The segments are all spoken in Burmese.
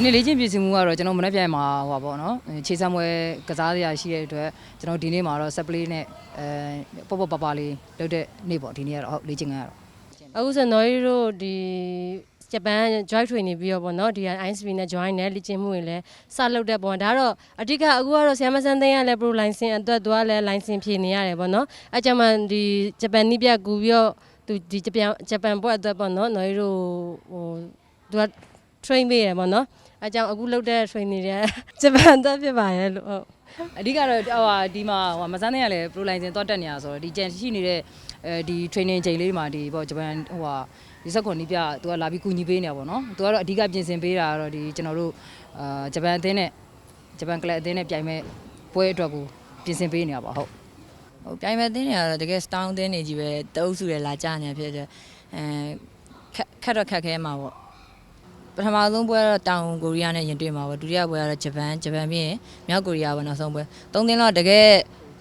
ဒီနေ့လေ့ကျင့်ပြင်ဆင်မှုကတော့ကျွန်တော်မနေ့ပြန်မှာဟိုပါပေါ့နော်ခြေစမ်းပွဲကစားစရာရှိတဲ့အတွက်ကျွန်တော်ဒီနေ့မှာတော့ set play နဲ့အဲပေါ့ပေါ့ပါပါလေးလုပ်တဲ့နေ့ပေါ့ဒီနေ့ကတော့ဟုတ်လေ့ကျင့်ခန်းကတော့အခုဆိုနော်ရီတို့ဒီဂျပန် join train နေပြီးတော့ပေါ့နော်ဒီ ISP နဲ့ join နဲ့လေ့ကျင့်မှုတွေလည်းစလုပ်တဲ့ပုံဒါတော့အဓိကအခုကတော့ဆီယမဆန်သိန်းကလည်း pro license အတွက်သူကလည်း license ဖြည့်နေရတယ်ပေါ့နော်အဲကြောင့်မှဒီဂျပန်နိပြကူပြီးတော့သူဒီဂျပန်ဂျပန်ဘွဲ့အတွက်ပေါ့နော်နော်ရီတို့ဟိုသူက train ပေးရပေါ့နော်အဲကြောင့်အခုလုပ်တဲ့ train တွေဂျပန်အတွက်ဖြစ်ပါရဲ့လို့ဟုတ်အဓိကတော့ဟိုဟာဒီမှာဟိုမစမ်းတဲ့ကလည်း pro license တော့တက်နေရဆိုတော့ဒီကြံရှိနေတဲ့အဲဒီ training ချိန်လေးတွေမှာဒီပေါ့ဂျပန်ဟိုဟာဒီစက်ခွန်နီးပြသူကလာပြီးကူညီပေးနေတာပေါ့နော်သူကတော့အဓိကပြင်ဆင်ပေးတာကတော့ဒီကျွန်တော်တို့အာဂျပန်အသင်းနဲ့ဂျပန်ကလပ်အသင်းနဲ့ပြိုင်မဲ့ပွဲအတွက်ကိုပြင်ဆင်ပေးနေတာပါဟုတ်ဟုတ်ပြိုင်မဲ့တင်းတွေကတော့တကယ်စတောင်းတင်းတွေကြီးပဲတအုပ်စုတွေလာကြနေဖြစ်တဲ့အဲခက်ခက်တော့ခက်ခဲမှာပေါ့ ပထမဆုံးပွဲကတော့တောင်ကိုရီးယားနဲ့ရင်တွေ့မှာပေါ့ဒုတိယပွဲကတော့ဂျပန်ဂျပန်ပြီးရင်မြောက်ကိုရီးယားပေါ့နောက်ဆုံးပွဲသုံးသင်းတော့တကယ်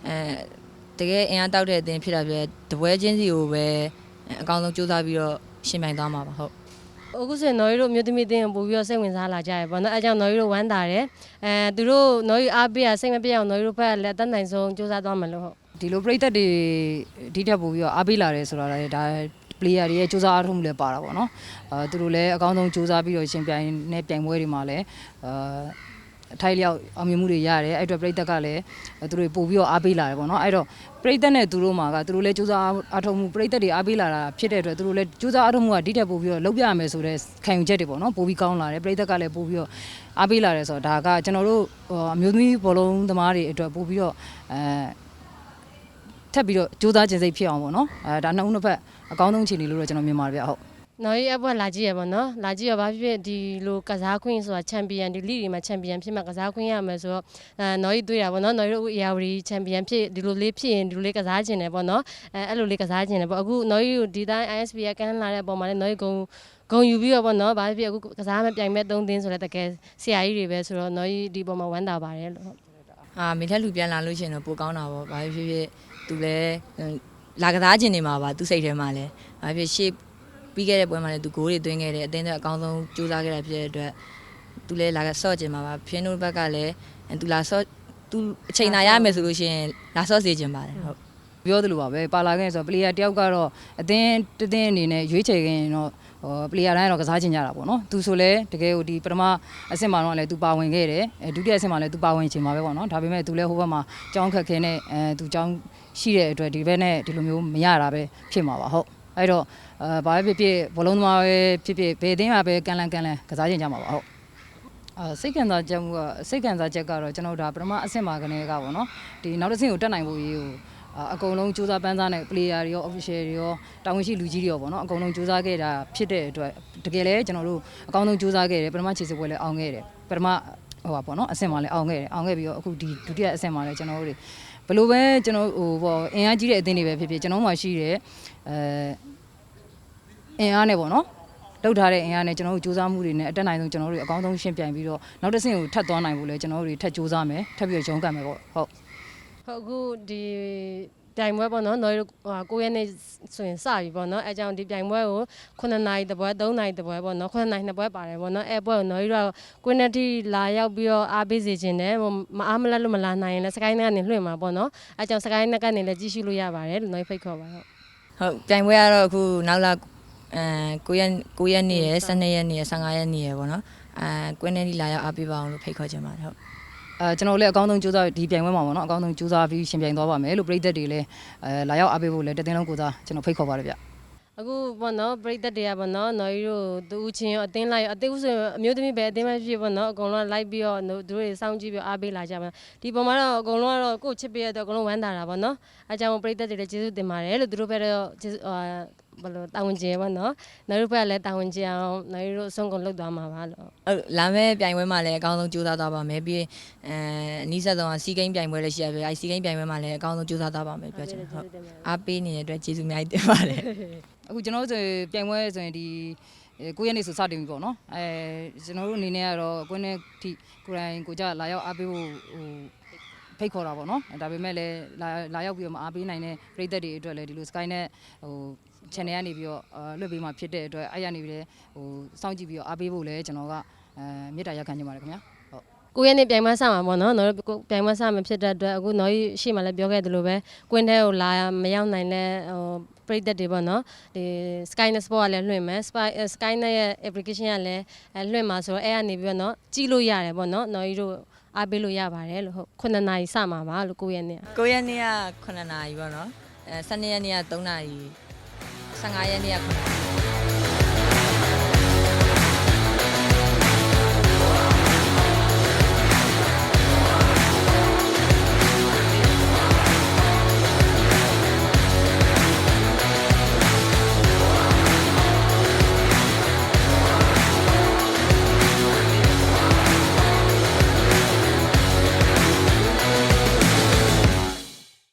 အဲတကယ်အင်အားတောက်တဲ့အသင်းဖြစ်တာပြတပွဲချင်းစီကိုပဲအကောင်းဆုံးစူးစမ်းပြီးတော့ရှင်ပြိုင်သွားမှာပါဟုတ်အခုဆိုရင်နော်ရီတို့မြို့သမီးတင်းပို့ပြီးတော့စိတ်ဝင်စားလာကြရပေါ့နော်အဲကြောင့်နော်ရီတို့ဝမ်းသာတယ်အဲသူတို့နော်ရီအားပေးရစိတ်မပြတ်အောင်နော်ရီတို့ဘက်ကလည်းအတတ်နိုင်ဆုံးစူးစမ်းသွားမယ်လို့ဟုတ်ဒီလိုပြိသက်တွေဒီထက်ပိုပြီးတော့အားပေးလာတယ်ဆိုတာလည်းဒါ player တွေရဲ့စူးစမ်းအားထုတ်မှုလည်းပါတာပေါ့နော်အဲသူတို့လည်းအကောင်းဆုံးစူးစမ်းပြီးတော့ရှင်ပြိုင်နဲ့ပြိုင်ပွဲတွေမှာလည်းအာအထိုက်လျောက်အောင်မြင်မှုတွေရတယ်အဲ့အတွက်ပြိသက်ကလည်းသူတို့ပို့ပြီးတော့အားပေးလာတယ်ပေါ့နော်အဲ့တော့ပြိသက်နဲ့သူတို့မှာကသူတို့လည်းစူးစမ်းအားထုတ်မှုပြိသက်တွေအားပေးလာတာဖြစ်တဲ့အတွက်သူတို့လည်းစူးစမ်းအားထုတ်မှုကဒီထက်ပိုပြီးတော့လုပ်ပြရမယ်ဆိုတဲ့ခံယူချက်တွေပေါ့နော်ပို့ပြီးကောင်းလာတယ်ပြိသက်ကလည်းပို့ပြီးတော့အားပေးလာတယ်ဆိုတော့ဒါကကျွန်တော်တို့ဟိုအမျိုးသမီးဘောလုံးသမားတွေအတွက်ပို့ပြီးတော့အဲ ထပ်ပြီးတော့စူးစမ်းခြင်းစိတ်ဖြစ်အောင်ပေါ့နော်အဲဒါနှစ်ဦးနှစ်ဖက်အကောင်းဆုံးအခြေအနေလို့တော့ကျွန်တော်မြင်ပါတယ်ဗျဟုတ်နော်ရီအဘွက်လာကြည့်ရပေါ့နော်လာကြည့်ရဘာဖြစ်ဖြစ်ဒီလိုကစားခွင့်ဆိုတာချန်ပီယံဒီလိတွေမှာချန်ပီယံဖြစ်မှကစားခွင့်ရမယ်ဆိုတော့အဲနော်ရီတွေ့တာပေါ့နော်နော်ရီတို့အရာဝတီချန်ပီယံဖြစ်ဒီလိုလေးဖြစ်ရင်ဒီလိုလေးကစားခြင်းတယ်ပေါ့နော်အဲအဲ့လိုလေးကစားခြင်းတယ်ပေါ့အခုနော်ရီတို့ဒီတိုင်း ISP ကကန်းလာတဲ့ပုံမှာလည်းနော်ရီကုံဂုံယူပြီးတော့ပေါ့နော်ဘာဖြစ်ဖြစ်အခုကစားမပြိုင်မဲ့သုံးသင်းဆိုတော့တကယ်ဆရာကြီးတွေပဲဆိုတော့နော်ရီဒီပုံမှာဝမ်းသာပါတယ်လို့ဟုတ်အာမိထက်လူပြန်လာလို့ရှိရင်တော့ပိုကောင်းတာပေါ့ဘာဖြစ်ဖြစ် သူလည်းလာကစားခြင်းနေမှာပါသူစိတ်ထဲမှာလည်းဘာဖြစ်ရှေ့ပြီးခဲ့တဲ့ပွဲမှာလည်းသူဂိုးတွေသွင်းခဲ့တယ်အသင်းတွေအကောင်းဆုံးကြိုးစားခဲ့တာဖြစ်တဲ့အတွက်သူလည်းလာဆော့ခြင်းမှာပါဖင်းတို့ဘက်ကလည်းသူလာဆော့သူအချိန်သာရမယ်ဆိုလို့ရှိရင်လာဆော့စေခြင်းပါတယ်ဟုတ်ပြောသလိုပါပဲပါလာခဲ့ဆိုတော့ player တယောက်ကတော့အသင်းတစ်သင်းအနေနဲ့ရွေးချယ်ခင်တော့ဟို player တိုင်းတော့ကစားချင်ကြတာပေါ့နော်သူဆိုလဲတကယ်ကိုဒီပထမအဆင့်မှာတော့လည်းသူပါဝင်ခဲ့တယ်အဲဒုတိယအဆင့်မှာလည်းသူပါဝင်ချင်ပါပဲပေါ့နော်ဒါပေမဲ့သူလည်းဟိုဘက်မှာကြောင်းခက်ခဲနဲ့အဲသူကြောင်း ရှိတဲ့အတွက်ဒီဘက်နဲ့ဒီလိုမျိုးမရတာပဲဖြစ်မှာပါဟုတ်အဲ့တော့အဲဘာပဲဖြစ်ဖြစ်ဘလုံးသမားပဲဖြစ်ဖြစ်ဘယ်အသင်းမှာပဲကန်လန်ကန်လန်ကစားချင်ကြမှာပါဟုတ်အာစိတ်ခံစားချက်မှုကစိတ်ခံစားချက်ကတော့ကျွန်တော်တို့ဒါပထမအဆင့်မှာကနေကပေါ့နော်ဒီနောက်တစ်ဆင့်ကိုတက်နိုင်ဖို့ရေးကိုအာအကုန်လုံးစူးစမ်းပန်းစားတဲ့ player တွေရော official တွေရောတာဝန်ရှိလူကြီးတွေရောပေါ့နော်အကုန်လုံးစူးစမ်းခဲ့တာဖြစ်တဲ့အတွက်တကယ်လည်းကျွန်တော်တို့အကောင်းဆုံးစူးစမ်းခဲ့တယ်ပထမခြေစစ်ပွဲလည်းအောင်ခဲ့တယ်ပထမ ဟိုပါပေါ့နော်အဆင့်မှာလည်းအောင်ခဲ့တယ်အောင်ခဲ့ပြီးတော့အခုဒီဒုတိယအဆင့်မှာလည်းကျွန်တော်တို့တွေဘယ်လိုပဲကျွန်တော်ဟိုပေါ့အင်အားကြီးတဲ့အသင်းတွေပဲဖြစ်ဖြစ်ကျွန်တော်မှရှိတယ်အဲအင်အားနဲ့ပေါ့နော်လောက်ထားတဲ့အင်အားနဲ့ကျွန်တော်တို့စူးစမ်းမှုတွေနဲ့အတက်နိုင်ဆုံးကျွန်တော်တို့အကောင်းဆုံးရှင်းပြိုင်ပြီးတော့နောက်တစ်ဆင့်ကိုထပ်သွားနိုင်ဖို့လဲကျွန်တော်တို့တွေထပ်စူးစမ်းမယ်ထပ်ပြီးတော့ရုန်းကန်မယ်ပေါ့ဟုတ်ဟုတ်အခုဒီ ပြိုင်ပွဲပေါ့နော်နော်ရီတို့ဟိုကိုရက်နေဆိုရင်စပြီပေါ့နော်အဲကြောင့်ဒီပြိုင်ပွဲကို9နာရီတပွဲ3နာရီတပွဲပေါ့နော်9နာရီနှစ်ပွဲပါတယ်ပေါ့နော်အဲပွဲကိုနော်ရီတို့ကကွင်းနက်တီလာရောက်ပြီးတော့အားပေးစေခြင်းတယ်ဟိုမအားမလက်လို့မလာနိုင်ရင်လည်းစကိုင်းနဲ့ကနေလွှင့်မှာပေါ့နော်အဲကြောင့်စကိုင်းနဲ့ကနေလည်းကြည့်ရှုလို့ရပါတယ်လို့နော်ရီဖိတ်ခေါ်ပါဟုတ်ဟုတ်ပြိုင်ပွဲကတော့အခုနောက်လာအဲ9ရက်9ရက်နေ့ရယ်12ရက်နေ့ရယ်15ရက်နေ့ရယ်ပေါ့နော်အဲကွင်းနေဒီလာရောက်အားပေးပါအောင်လို့ဖိတ်ခေါ်ချင်ပါတယ်ဟုတ် အဲကျွန်တော်တို့လည်းအကောင်းဆုံးစူးစမ်းဒီပြိုင်ပွဲမှာပေါ့နော်အကောင်းဆုံးစူးစမ်းပြီးရှင်ပြိုင်သွားပါမယ်လို့ပြည်သက်တွေလည်းအဲလာရောက်အားပေးဖို့လည်းတသိန်းလုံးကိုစားကျွန်တော်ဖိတ်ခေါ်ပါတယ်ဗျအခုပေါ့နော်ပရိသတ်တွေကပေါ့နော်နော်ရီတို့သူဦးချင်းရောအတင်းလိုက်ရောအသေးဦးဆိုရင်အမျိုးသမီးပဲအတင်းမဖြစ်ပေါ့နော်အကုန်လုံးလိုက်ပြီးတော့သူတို့တွေစောင့်ကြည့်ပြီးအားပေးလာကြမှာဒီပုံမှာတော့အကုန်လုံးကတော့ကိုယ့်ချစ်ပေးရတော့အကုန်လုံးဝမ်းသာတာပေါ့နော်အဲကြောင့်ပရိသတ်တွေလည်းကျေးဇူးတင်ပါတယ်လို့သူတို့ဘက်တော့ကျေးဇူးအာ ဘယ်လိုတာဝန်ကျေပေါ့နော်နော်ရီဘက်ကလည်းတာဝန်ကျေအောင်နော်ရီတို့အဆုံးကုန်လုပ်သွားမှာပါလို့ဟုတ်လာမယ့်ပြိုင်ပွဲမှာလည်းအကောင်းဆုံးကြိုးစားသွားပါမယ်ပြီးရင်အဲအနီးစပ်ဆုံးကစီကိန်းပြိုင်ပွဲလည်းရှိရပြီအဲစီကိန်းပြိုင်ပွဲမှာလည်းအကောင်းဆုံးကြိုးစားသွားပါမယ်ပြောချင်တယ်ဟုတ်အားပေးနေတဲ့အတွက်ကျေးဇူးအများကြီးတင်ပါတယ်အခုကျွန်တော်တို့ဆိုရင်ပြိုင်ပွဲဆိုရင်ဒီကိုရက်နေ့ဆိုစတင်ပြီပေါ့နော်အဲကျွန်တော်တို့အနေနဲ့ကတော့ကိုယ်နဲ့ထိကိုယ်တိုင်ကိုကြလာရောက်အားပေးဖို့ဟို ဖိတ်ခေါ်တာပေါ့နော်ဒါပေမဲ့လည်းလာလာရောက်ပြီးတော့မအားပေးနိုင်တဲ့ပြည်သက်တွေအတွက်လည်းဒီလို sky နဲ့ဟို channel ကနေပြီးတော့အာလွှတ်ပေးမှဖြစ်တဲ့အတွက်အဲ့ရနေပြီးလေဟိုစောင့်ကြည့်ပြီးတော့အားပေးဖို့လည်းကျွန်တော်ကအဲမေတ္တာရက်ခံချင်ပါတယ်ခင်ဗျာဟုတ်ကိုရက်နေ့ပြိုင်ပွဲစမှာပေါ့နော်နော်ကိုပြိုင်ပွဲစမှာဖြစ်တဲ့အတွက်အခုနော်ကြီးရှေ့မှာလည်းပြောခဲ့သလိုပဲကွင်းထဲကိုလာမရောက်နိုင်တဲ့ဟိုပရိသတ်တွေပေါ့နော်ဒီ Skynet Sport ကလည်းလွှင့်မယ် Spy- အဲ Skynet ရဲ့ application ကလည်းအဲလွှင့်မှာဆိုတော့အဲ့ကနေပြီးတော့နော်ကြည့်လို့ရတယ်ပေါ့နော်နော်ကြီးတို့ အားပေးလို့ရပါတယ်လို့ဟုတ်ခုနှစ်နာရီစမှာပါလို့ကိုရက်နေ့9ရက်နေ့က9နာရီပေါ့နော်အဲ12ရက်နေ့က3နာရီ15ရက်နေ့က9နာရီ